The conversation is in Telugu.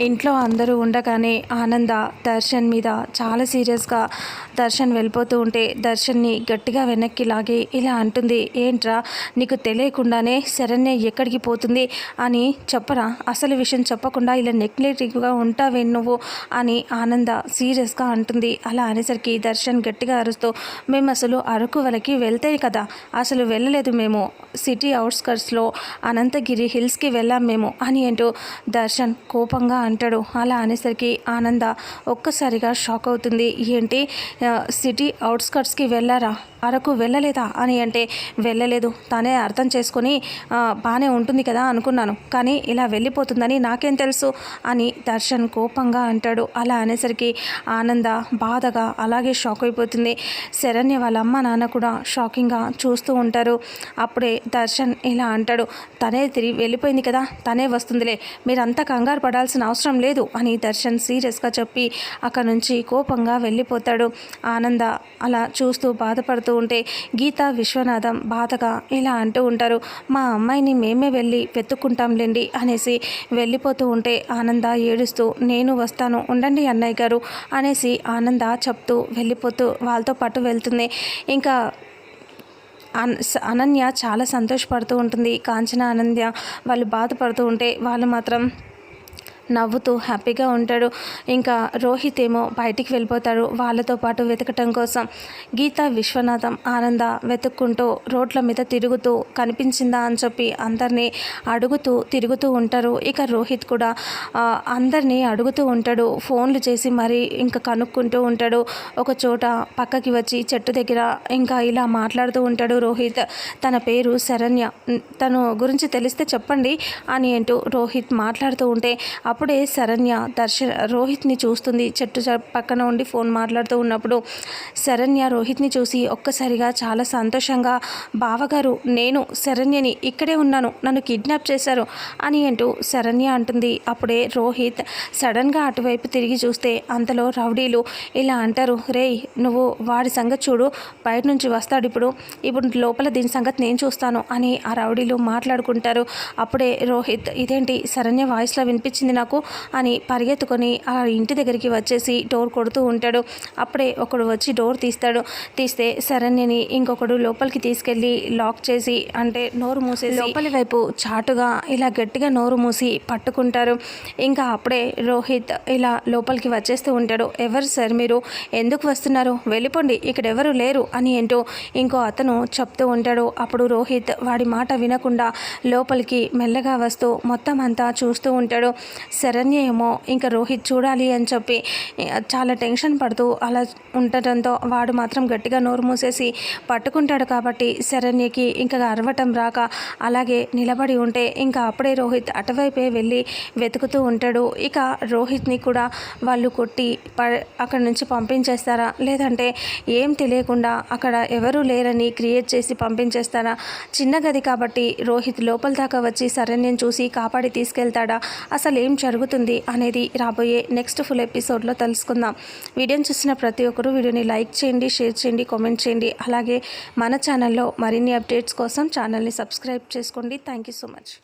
ఇంట్లో అందరూ ఉండగానే ఆనంద దర్శన్ మీద చాలా సీరియస్గా దర్శన్ వెళ్ళిపోతూ ఉంటే దర్శన్ని గట్టిగా వెనక్కి లాగి ఇలా అంటుంది ఏంట్రా? నీకు తెలియకుండానే శరణ్య ఎక్కడికి పోతుంది? అని చెప్పరా? అసలు విషయం చెప్పకుండా ఇలా నెగ్లెక్టివ్గా ఉంటావే నువ్వు? అని ఆనంద సీరియస్గా అంటుంది. అలా అనేసరికి దర్శన్ గట్టిగా అరుస్తూ మేము అసలు అరకు వలకి వెళ్తే కదా? అసలు వెళ్ళలేదు మేము. సిటీ అవుట్స్కర్ట్స్లో అనంతగిరి హిల్స్కి వెళ్ళాం మేము అని అంటూ దర్శన్ కోపంగా అంటాడు. అలా అనేసరికి ఆనంద ఒక్కసారిగా షాక్ అవుతుంది. ఏంటి? సిటీ అవుట్స్కట్స్కి వెళ్ళారా? అరకు వెళ్ళలేదా? అని అంటే వెళ్ళలేదు. తనే అర్థం చేసుకొని బాగానే ఉంటుంది కదా అనుకున్నాను. కానీ ఇలా వెళ్ళిపోతుందని నాకేం తెలుసు అని దర్శన్ కోపంగా అంటాడు. అలా అనేసరికి ఆనంద బాధగా అలాగే షాక్ అయిపోతుంది. శరణ్య వాళ్ళ అమ్మ నాన్న కూడా షాకింగ్గా చూస్తూ ఉంటారు. అప్పుడే దర్శన్ ఇలా అంటాడు. తనే తిరిగి వెళ్ళిపోయింది కదా? తనే వస్తుందిలే. మీరంతా కంగారు పడాల్సిన అవసరం అవసరం లేదు అని దర్శన్ సీరియస్గా చెప్పి అక్కడ నుంచి కోపంగా వెళ్ళిపోతాడు. ఆనంద అలా చూస్తూ బాధపడుతూ ఉంటే గీత విశ్వనాథం బాధగా ఇలా అంటూ ఉంటారు. మా అమ్మాయిని మేమే వెళ్ళి వెతుక్కుంటాంలేండి అనేసి వెళ్ళిపోతూ ఉంటే ఆనంద ఏడుస్తూ నేను వస్తాను ఉండండి అన్నయ్య గారు అనేసి ఆనంద చెప్తూ వెళ్ళిపోతూ వాళ్ళతో పాటు వెళ్తుంది. ఇంకా అన్- స- అనన్య చాలా సంతోషపడుతూ ఉంటుంది. కాంచన అనన్య వాళ్ళు బాధపడుతూ ఉంటే వాళ్ళు మాత్రం నవ్వుతూ హ్యాపీగా ఉంటాడు. ఇంకా రోహిత్ ఏమో బయటికి వెళ్ళిపోతాడు వాళ్ళతో పాటు వెతకటం కోసం గీత విశ్వనాథం ఆనంద వెతుక్కుంటూ రోడ్ల మీద తిరుగుతూ కనిపించిందా అని చెప్పి అందరినీ అడుగుతూ తిరుగుతూ ఉంటారు. ఇక రోహిత్ కూడా అందరినీ అడుగుతూ ఉంటాడు. ఫోన్లు చేసి మరి ఇంకా కనుక్కుంటూ ఉంటాడు. ఒక చోట పక్కకి వచ్చి చెట్టు దగ్గర ఇంకా ఇలా మాట్లాడుతూ ఉంటాడు రోహిత్. తన పేరు శరణ్య. తను గురించి తెలిస్తే చెప్పండి అని అంటూ రోహిత్ మాట్లాడుతూ ఉంటే అప్పుడే శరణ్య దర్శన రోహిత్ని చూస్తుంది. చెట్టు చ- పక్కన ఉండి ఫోన్ మాట్లాడుతూ ఉన్నప్పుడు శరణ్య రోహిత్ని చూసి ఒక్కసారిగా చాలా సంతోషంగా బావగారు నేను శరణ్యని ఇక్కడే ఉన్నాను. నన్ను కిడ్నాప్ చేశారు అని అంటూ శరణ్య అంటుంది. అప్పుడే రోహిత్ సడన్గా అటువైపు తిరిగి చూస్తే అంతలో రౌడీలు ఇలా అంటారు రేయ్ నువ్వు వాడి సంగతి చూడు. బయట నుంచి వస్తాడు ఇప్పుడు. ఇప్పుడు లోపల దీని సంగతి నేను చూస్తాను అని ఆ రౌడీలు మాట్లాడుకుంటారు. అప్పుడే రోహిత్ ఇదేంటి? శరణ్య వాయిస్లో వినిపించింది నాకు అని పరిగెత్తుకొని ఆ ఇంటి దగ్గరికి వచ్చేసి డోర్ కొడుతూ ఉంటాడు. అప్పుడే ఒకడు వచ్చి డోర్ తీస్తాడు. తీస్తే శరణ్యని ఇంకొకడు లోపలికి తీసుకెళ్ళి లాక్ చేసి అంటే నోరు మూసేసి లోపలి వైపు చాటుగా ఇలా గట్టిగా నోరు మూసి పట్టుకుంటారు. ఇంకా అప్పుడే రోహిత్ ఇలా లోపలికి వచ్చేస్తూ ఉంటాడు. ఎవరు సార్ మీరు? ఎందుకు వస్తున్నారు? వెళ్ళిపోండి. ఇక్కడ ఎవరు లేరు అని ఏంటో ఇంకో అతను చెప్తూ ఉంటాడు. అప్పుడు రోహిత్ వాడి మాట వినకుండా లోపలికి మెల్లగా వస్తూ మొత్తం అంతా చూస్తూ ఉంటాడు. శరణ్య ఏమో ఇంకా రోహిత్ చూడాలి అని చెప్పి చాలా టెన్షన్ పడుతూ అలా ఉండటంతో వాడు మాత్రం గట్టిగా నోరు మూసేసి పట్టుకుంటాడు కాబట్టి శరణ్యకి ఇంకా అరవటం రాక అలాగే నిలబడి ఉంటే ఇంకా అప్పుడే రోహిత్ అటువైపే వెళ్ళి వెతుకుతూ ఉంటాడు. ఇక రోహిత్ని కూడా వాళ్ళు కొట్టి ప అక్కడి నుంచి పంపించేస్తారా? లేదంటే ఏం తెలియకుండా అక్కడ ఎవరూ లేరని క్రియేట్ చేసి పంపించేస్తారా? చిన్న గది కాబట్టి రోహిత్ లోపల దాకా వచ్చి శరణ్యం చూసి కాపాడి తీసుకెళ్తాడా? అసలు ఏం జరుగుతుంది అనేది రాబోయే నెక్స్ట్ ఫుల్ ఎపిసోడ్లో తెలుసుకుందాం. వీడియోని చూసిన ప్రతి ఒక్కరూ వీడియోని లైక్ చేయండి షేర్ చేయండి కామెంట్ చేయండి. అలాగే మన ఛానల్లో మరిన్ని అప్డేట్స్ కోసం ఛానల్ని సబ్స్క్రైబ్ చేసుకోండి. Thank you so much.